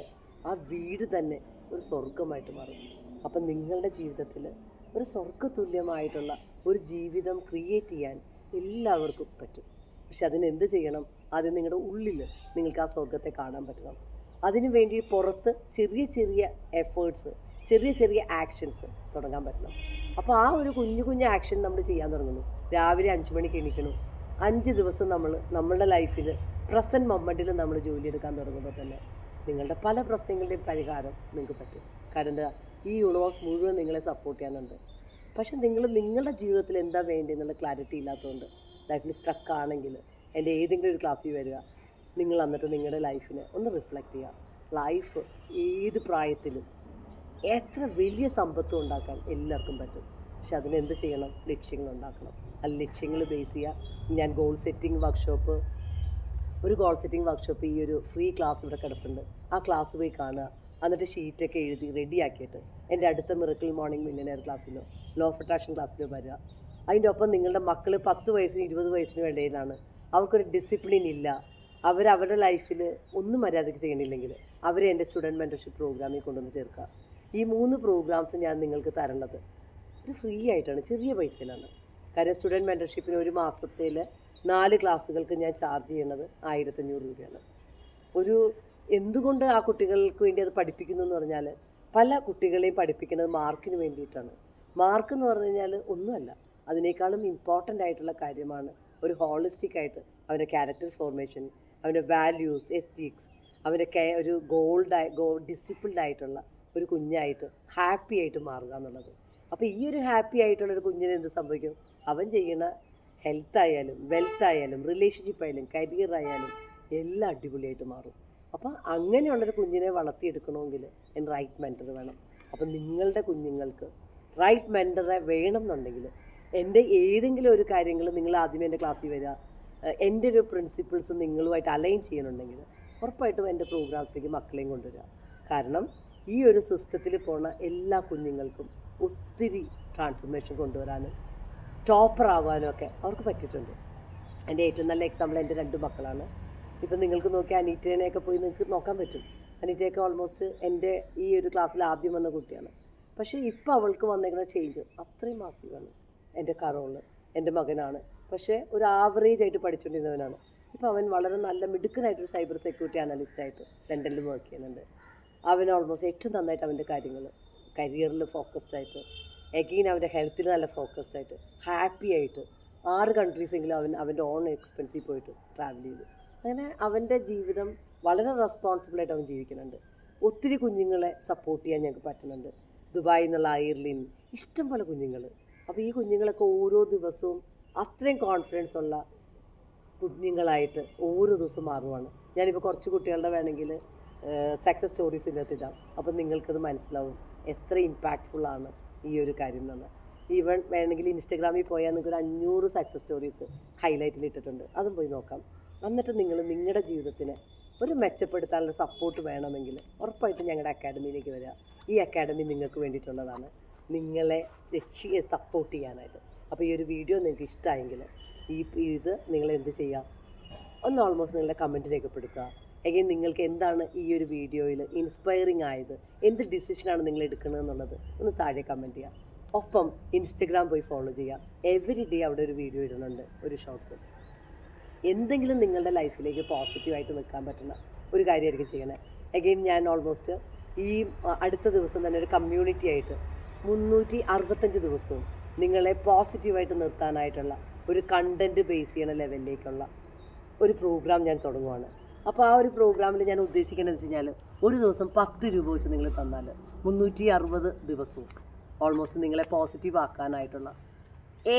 ആ വീട് തന്നെ ഒരു സ്വർഗമായിട്ട് മാറും. അപ്പം നിങ്ങളുടെ ജീവിതത്തിൽ ഒരു സ്വർഗതുല്യമായിട്ടുള്ള ഒരു ജീവിതം ക്രിയേറ്റ് ചെയ്യാൻ എല്ലാവർക്കും പറ്റും. പക്ഷെ അതിനെന്ത് ചെയ്യണം? ആദ്യം നിങ്ങളുടെ ഉള്ളിൽ നിങ്ങൾക്ക് ആ സ്വർഗത്തെ കാണാൻ പറ്റണം. അതിനു വേണ്ടി പുറത്ത് ചെറിയ ചെറിയ എഫേർട്സ് ചെറിയ ചെറിയ ആക്ഷൻസ് തുടങ്ങാൻ പറ്റണം. അപ്പോൾ ആ ഒരു കുഞ്ഞു കുഞ്ഞു ആക്ഷൻ നമ്മൾ ചെയ്യാൻ തുടങ്ങുന്നു. രാവിലെ അഞ്ച് മണിക്ക് എണീക്കണം അഞ്ച് ദിവസം നമ്മൾ നമ്മളുടെ ലൈഫിൽ പ്രസന്റ് മൊമെന്റിൽ നമ്മൾ ജോലിയെടുക്കാൻ തുടങ്ങുമ്പോൾ തന്നെ നിങ്ങളുടെ പല പ്രശ്നങ്ങളുടെയും പരിഹാരം നിങ്ങൾക്ക് പറ്റും. കാരണം ഈ യൂണിവേഴ്സ് മുഴുവൻ നിങ്ങളെ സപ്പോർട്ട് ചെയ്യാനുണ്ട്. പക്ഷെ നിങ്ങൾ നിങ്ങളുടെ ജീവിതത്തിൽ എന്താ വേണ്ടതെന്നുള്ള ക്ലാരിറ്റി ഇല്ലാത്തതുകൊണ്ട് ലൈഫിൽ സ്ട്രക്ക് ആണെങ്കിൽ എന്റെ ഏതെങ്കിലും ഒരു ക്ലാസ്സിൽ വരിക നിങ്ങൾ എന്നിട്ട് നിങ്ങളുടെ ലൈഫിനെ ഒന്ന് റിഫ്ലക്റ്റ് ചെയ്യുക. ലൈഫ് ഏത് പ്രായത്തിലും എത്ര വലിയ സമ്പത്തും ഉണ്ടാക്കാൻ എല്ലാവർക്കും പറ്റും. പക്ഷെ അതിനെന്ത് ചെയ്യണം? ലക്ഷ്യങ്ങൾ ഉണ്ടാക്കണം. ആ ലക്ഷ്യങ്ങൾ ബേസ് ചെയ്യുക. ഞാൻ ഗോൾ സെറ്റിംഗ് വർക്ക്ഷോപ്പ് ഒരു ഗോൾ സെറ്റിംഗ് വർക്ക്ഷോപ്പ് ഈ ഒരു ഫ്രീ ക്ലാസ് ഇവിടെ കിടപ്പുണ്ട്. ആ ക്ലാസ് പോയി കാണുക. എന്നിട്ട് ഷീറ്റൊക്കെ എഴുതി റെഡിയാക്കിയിട്ട് എന്റെ അടുത്ത മിറക്കിൾ മോർണിംഗ് മില്ലിയനെയർ ക്ലാസ്സിലോ ലോ ഓഫ് അട്രാക്ഷൻ ക്ലാസ്സിലോ വരിക. അതിന്റെ ഒപ്പം നിങ്ങളുടെ മക്കൾ പത്ത് വയസ്സിന് ഇരുപത് വയസ്സിനും ഇടയിലാണ്. അവർക്കൊരു ഡിസിപ്ലിൻ ഇല്ല. അവർ അവരുടെ ലൈഫിൽ ഒന്നും മര്യാദയ്ക്ക് ചെയ്യണില്ലെങ്കിൽ അവരെ എന്റെ സ്റ്റുഡന്റ് മെന്റർഷിപ്പ് പ്രോഗ്രാമിൽ കൊണ്ടുവന്ന് ചേർക്കുക. ഈ മൂന്ന് പ്രോഗ്രാംസ് ഞാൻ നിങ്ങൾക്ക് തരേണ്ടത്. ഒരു ഫ്രീ ആയിട്ടാണ് ചെറിയ പൈസയിലാണ്. കാര്യം സ്റ്റുഡന്റ് മെന്റർഷിപ്പിന് ഒരു മാസത്തിൽ നാല് ക്ലാസ്സുകൾക്ക് ഞാൻ ചാർജ് ചെയ്യുന്നത് ആയിരത്തഞ്ഞൂറ് രൂപയാണ്. ഒരു എന്തുകൊണ്ട് ആ കുട്ടികൾക്ക് വേണ്ടി അത് പഠിപ്പിക്കുന്നു എന്ന് പറഞ്ഞാൽ പല കുട്ടികളെയും പഠിപ്പിക്കുന്നത് മാർക്കിന് വേണ്ടിയിട്ടാണ്. മാർക്ക് എന്ന് പറഞ്ഞു കഴിഞ്ഞാൽ ഒന്നുമല്ല അതിനേക്കാളും ഇമ്പോർട്ടന്റ് ആയിട്ടുള്ള കാര്യമാണ് ഒരു ഹോളിസ്റ്റിക് ആയിട്ട് അവന്റെ ക്യാരക്ടർ ഫോർമേഷൻ അവന്റെ വാല്യൂസ് എത്തിക്സ് അവന്റെ കെ ഒരു ഗോൾഡായി ഗോ ഡിസിപ്ലിൻഡ് ആയിട്ടുള്ള ഒരു കുഞ്ഞായിട്ട് ഹാപ്പി ആയിട്ട് മാറുക എന്നുള്ളത്. അപ്പോൾ ഈ ഒരു ഹാപ്പി ആയിട്ടുള്ള ഒരു കുഞ്ഞിന് എന്ത് സംഭവിക്കും? അവൻ ചെയ്യുന്ന ഹെൽത്ത് ആയാലും വെൽത്ത് ആയാലും റിലേഷൻഷിപ്പ് ആയാലും കരിയർ ആയാലും എല്ലാം അടിപൊളിയായിട്ട് മാറും. അപ്പോൾ അങ്ങനെയുള്ളൊരു കുഞ്ഞിനെ വളർത്തിയെടുക്കണമെങ്കിൽ എന്റെ റൈറ്റ് മെന്റർ വേണം. അപ്പം നിങ്ങളുടെ കുഞ്ഞുങ്ങൾക്ക് റൈറ്റ് മെന്ററെ വേണം എന്നുണ്ടെങ്കിൽ എന്റെ ഏതെങ്കിലും ഒരു കാര്യങ്ങൾ നിങ്ങൾ ആദ്യമേ എന്റെ ക്ലാസ്സിൽ വരിക. എന്റെ ഒരു പ്രിൻസിപ്പിൾസ് നിങ്ങളുമായിട്ട് അലൈൻ ചെയ്യണമെന്നുണ്ടെങ്കിൽ ഉറപ്പായിട്ടും എന്റെ പ്രോഗ്രാംസിലേക്ക് മക്കളെയും കൊണ്ടുവരിക. കാരണം ഈ ഒരു സിസ്റ്റത്തിൽ പോണ എല്ലാ കുഞ്ഞുങ്ങൾക്കും ഒത്തിരി ട്രാൻസ്ഫർമേഷൻ കൊണ്ടുവരാനും ടോപ്പർ ആവാനും ഒക്കെ അവർക്ക് പറ്റിയിട്ടുണ്ട്. എന്റെ ഏറ്റവും നല്ല എക്സാമ്പിൾ എന്റെ രണ്ട് മക്കളാണ്. ഇപ്പം നിങ്ങൾക്ക് നോക്കി അനീറ്റേനെയൊക്കെ പോയി നിങ്ങൾക്ക് നോക്കാൻ പറ്റും. അനീറ്റയൊക്കെ ഓൾമോസ്റ്റ് എന്റെ ഈ ഒരു ക്ലാസ്സിൽ ആദ്യം വന്ന കുട്ടിയാണ്. പക്ഷേ ഇപ്പോൾ അവൾക്ക് വന്നേക്കുന്ന ചേഞ്ച് അത്രയും മാസികമാണ് എന്റെ കറോൾ എന്റെ മകനാണ്. പക്ഷേ ഒരു ആവറേജ് ആയിട്ട് പഠിച്ചുകൊണ്ടിരുന്നവനാണ്. ഇപ്പോൾ അവൻ വളരെ നല്ല മിടുക്കനായിട്ടൊരു സൈബർ സെക്യൂരിറ്റി അനലിസ്റ്റായിട്ട് ലണ്ടനിൽ വർക്ക് ചെയ്യുന്നുണ്ട്. അവൻ ഓൾമോസ്റ്റ് ഏറ്റവും നന്നായിട്ട് അവന്റെ കാര്യങ്ങൾ കരിയറിൽ ഫോക്കസ്ഡ് ആയിട്ട് എഗെയിൻ അവന്റെ ഹെൽത്തിൽ നല്ല ഫോക്കസ്ഡ് ആയിട്ട് ഹാപ്പി ആയിട്ട്. ആറ് കൺട്രീസെങ്കിലും അവൻ അവന്റെ ഓൺ എക്സ്പെൻസിൽ പോയിട്ട് ട്രാവൽ ചെയ്തു. അങ്ങനെ അവന്റെ ജീവിതം വളരെ റെസ്പോൺസിബിളായിട്ട് അവൻ ജീവിക്കുന്നുണ്ട്. ഒത്തിരി കുഞ്ഞുങ്ങളെ സപ്പോർട്ട് ചെയ്യാൻ ഞങ്ങൾക്ക് പറ്റുന്നുണ്ട്. ദുബായിൽ നിന്നുള്ള അയർലിൻ ഇഷ്ടം പോലെ കുഞ്ഞുങ്ങൾ അപ്പോൾ ഈ കുഞ്ഞുങ്ങളൊക്കെ ഓരോ ദിവസവും അത്രയും കോൺഫിഡൻസ് ഉള്ള കുഞ്ഞുങ്ങളായിട്ട് ഓരോ ദിവസം മാറുവാണ്. ഞാനിപ്പോൾ കുറച്ച് കുട്ടികളുടെ വേണമെങ്കിൽ സക്സസ് സ്റ്റോറീസ് ഇതിനകത്ത് ഇടാം. അപ്പം നിങ്ങൾക്കത് മനസ്സിലാവും. എത്ര ഇമ്പാക്റ്റ്ഫുൾ ആണ് ഈ ഒരു കാര്യം എന്ന് ഈവൻ വേണമെങ്കിൽ ഇൻസ്റ്റഗ്രാമിൽ പോയാൽ നിങ്ങൾക്ക് ഒരു അഞ്ഞൂറ് സക്സസ് സ്റ്റോറീസ് ഹൈലൈറ്റിൽ ഇട്ടിട്ടുണ്ട്. അതും പോയി നോക്കാം. എന്നിട്ട് നിങ്ങൾ നിങ്ങളുടെ ജീവിതത്തിന് ഒരു മെച്ചപ്പെടുത്താനുള്ള സപ്പോർട്ട് വേണമെങ്കിൽ ഉറപ്പായിട്ടും ഞങ്ങളുടെ അക്കാഡമിയിലേക്ക് വരിക. ഈ അക്കാഡമി നിങ്ങൾക്ക് വേണ്ടിയിട്ടുള്ളതാണ്. നിങ്ങളെ ലക്ഷ്യ സപ്പോർട്ട് ചെയ്യാനായിട്ട്. അപ്പോൾ ഈ ഒരു വീഡിയോ നിങ്ങൾക്ക് ഇഷ്ടമായെങ്കിൽ ഈ ഇത് നിങ്ങൾ എന്ത് ചെയ്യുക? ഒന്ന് ഓൾമോസ്റ്റ് നിങ്ങളുടെ കമന്റ് രേഖപ്പെടുത്തുക എഗെയിൻ നിങ്ങൾക്ക് എന്താണ് ഈ ഒരു വീഡിയോയിൽ ഇൻസ്പയറിംഗ് ആയത്? എന്ത് ഡിസിഷനാണ് നിങ്ങൾ എടുക്കുന്നത് എന്നുള്ളത് ഒന്ന് താഴെ കമന്റ് ചെയ്യാം. ഒപ്പം ഇൻസ്റ്റഗ്രാം പോയി ഫോളോ ചെയ്യാം. എവറി ഡേ അവിടെ ഒരു വീഡിയോ ഇടുന്നുണ്ട് ഒരു ഷോർട്സ് എന്തെങ്കിലും നിങ്ങളുടെ ലൈഫിലേക്ക് പോസിറ്റീവായിട്ട് നിൽക്കാൻ പറ്റുന്ന ഒരു കാര്യമായിരിക്കും ചെയ്യണേ. എഗെയിൻ ഞാൻ ഓൾമോസ്റ്റ് ഈ അടുത്ത ദിവസം തന്നെ ഒരു കമ്മ്യൂണിറ്റി ആയിട്ട് മുന്നൂറ്റി അറുപത്തഞ്ച് ദിവസവും നിങ്ങളെ പോസിറ്റീവായിട്ട് നിർത്താനായിട്ടുള്ള ഒരു കണ്ടന്റ് ബേസ് ചെയ്യണ ലെവലിലേക്കുള്ള ഒരു പ്രോഗ്രാം ഞാൻ തുടങ്ങുവാണ്. അപ്പോൾ ആ ഒരു പ്രോഗ്രാമിൽ ഞാൻ ഉദ്ദേശിക്കുന്നത് വെച്ച് കഴിഞ്ഞാൽ ഒരു ദിവസം പത്ത് രൂപ വെച്ച് നിങ്ങൾ തന്നാൽ മുന്നൂറ്റി അറുപത് ദിവസവും ഓൾമോസ്റ്റ് നിങ്ങളെ പോസിറ്റീവ് ആക്കാനായിട്ടുള്ള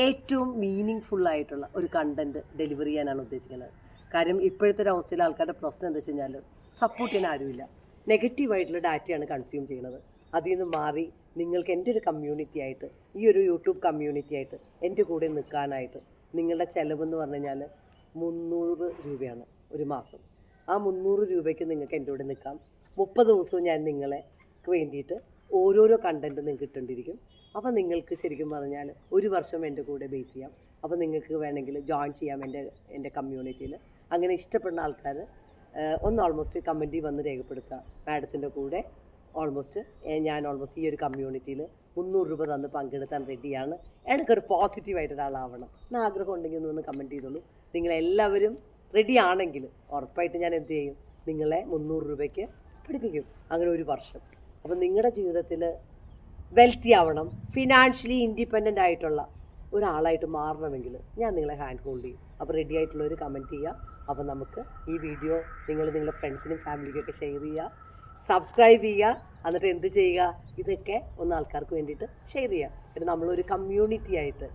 ഏറ്റവും മീനിങ് ഫുള്ളായിട്ടുള്ള ഒരു കണ്ടന്റ് ഡെലിവറി ചെയ്യാനാണ് ഉദ്ദേശിക്കുന്നത്. കാര്യം ഇപ്പോഴത്തെ ഒരു അവസ്ഥയിൽ ആൾക്കാരുടെ പ്രശ്നം എന്താ വെച്ച് കഴിഞ്ഞാൽ സപ്പോർട്ട് ചെയ്യാൻ ആരുമില്ല. നെഗറ്റീവായിട്ടുള്ള ഡാറ്റയാണ് കൺസ്യൂം ചെയ്യുന്നത്. അതിൽ നിന്ന് മാറി നിങ്ങൾക്ക് എന്റെ ഒരു കമ്മ്യൂണിറ്റി ആയിട്ട് ഈ ഒരു യൂട്യൂബ് കമ്മ്യൂണിറ്റി ആയിട്ട് എന്റെ കൂടെ നിൽക്കാനായിട്ട് നിങ്ങളുടെ ചിലവെന്ന് പറഞ്ഞു കഴിഞ്ഞാൽ മുന്നൂറ് രൂപയാണ് ഒരു മാസം. ആ മുന്നൂറ് രൂപയ്ക്ക് നിങ്ങൾക്ക് എന്റെ കൂടെ നിൽക്കാം. മുപ്പത് ദിവസവും ഞാൻ നിങ്ങളെ വേണ്ടിയിട്ട് ഓരോരോ കണ്ടന്റ് നിങ്ങൾക്ക് ഇട്ടുകൊണ്ടിരിക്കും. അപ്പോൾ നിങ്ങൾക്ക് ശരിക്കും പറഞ്ഞാൽ ഒരു വർഷം എന്റെ കൂടെ ബേസ് ചെയ്യാം. അപ്പോൾ നിങ്ങൾക്ക് വേണമെങ്കിൽ ജോയിൻ ചെയ്യാം എന്റെ എന്റെ കമ്മ്യൂണിറ്റിയിൽ അങ്ങനെ ഇഷ്ടപ്പെടുന്ന ആൾക്കാർ ഒന്ന് ഓൾമോസ്റ്റ് കമന്റിൽ വന്ന് രേഖപ്പെടുത്തുക. മാഡത്തിന്റെ കൂടെ ഓൾമോസ്റ്റ് ഞാൻ ഓൾമോസ്റ്റ് ഈ ഒരു കമ്മ്യൂണിറ്റിയിൽ മുന്നൂറ് രൂപ തന്ന് പങ്കെടുക്കാൻ റെഡിയാണ് എനിക്കൊരു പോസിറ്റീവായിട്ട് ഒരാളാവണം. എന്ന് ആഗ്രഹം ഉണ്ടെങ്കിൽ ഒന്ന് കമന്റ് ചെയ്തോളൂ. നിങ്ങളെല്ലാവരും റെഡി ആണെങ്കിൽ ഉറപ്പായിട്ട് ഞാൻ എന്ത് ചെയ്യും? നിങ്ങളെ മുന്നൂറ് രൂപയ്ക്ക് പഠിപ്പിക്കും. അങ്ങനെ ഒരു വർഷം. അപ്പം നിങ്ങളുടെ ജീവിതത്തിൽ വെൽത്തി ആവണം ഫിനാൻഷ്യലി ഇൻഡിപെൻഡന്റ് ആയിട്ടുള്ള ഒരാളായിട്ട് മാറണമെങ്കിൽ ഞാൻ നിങ്ങളെ ഹാൻഡ് ഹോൾഡ് ചെയ്യും. അപ്പോൾ റെഡി ആയിട്ടുള്ളവർ കമന്റ് ചെയ്യുക. അപ്പോൾ നമുക്ക് ഈ വീഡിയോ നിങ്ങൾ നിങ്ങളുടെ ഫ്രണ്ട്സിനും ഫാമിലിക്കൊക്കെ ഷെയർ ചെയ്യുക. സബ്സ്ക്രൈബ് ചെയ്യുക. എന്നിട്ട് എന്ത് ചെയ്യുക? ഇതൊക്കെ ഒന്ന് ആൾക്കാർക്ക് വേണ്ടിയിട്ട് ഷെയർ ചെയ്യുക. പിന്നെ നമ്മളൊരു കമ്മ്യൂണിറ്റി ആയിട്ട്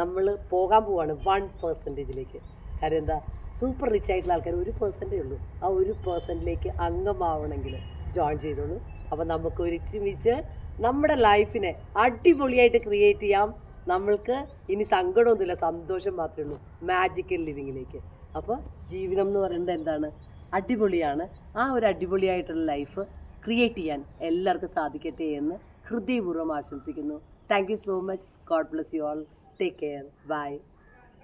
നമ്മൾ പോകാൻ പോവാണ് വൺ പെർസെന്റേജിലേക്ക് കാര്യം എന്താ? സൂപ്പർ റിച്ച് ആയിട്ടുള്ള ആൾക്കാർ ഒരു പേഴ്സന്റേ ഉള്ളൂ. ആ ഒരു പേഴ്സന്റിലേക്ക് അംഗമാവണമെങ്കിൽ ജോയിൻ ചെയ്തോളൂ. അപ്പോൾ നമുക്ക് ഒരുമിച്ച് നമ്മുടെ ലൈഫിനെ അടിപൊളിയായിട്ട് ക്രിയേറ്റ് ചെയ്യാം. നമ്മൾക്ക് ഇനി സങ്കടമൊന്നുമില്ല സന്തോഷം മാത്രമേ ഉള്ളൂ. മാജിക്കൽ ലിവിങ്ങിലേക്ക് അപ്പോൾ ജീവിതം എന്ന് പറയുന്നത് എന്താണ്? അടിപൊളിയാണ്. ആ ഒരു അടിപൊളിയായിട്ടുള്ള ലൈഫ് ക്രിയേറ്റ് ചെയ്യാൻ എല്ലാവർക്കും സാധിക്കട്ടെ എന്ന് ഹൃദയപൂർവം ആശംസിക്കുന്നു. Thank you so much God bless you all take care bye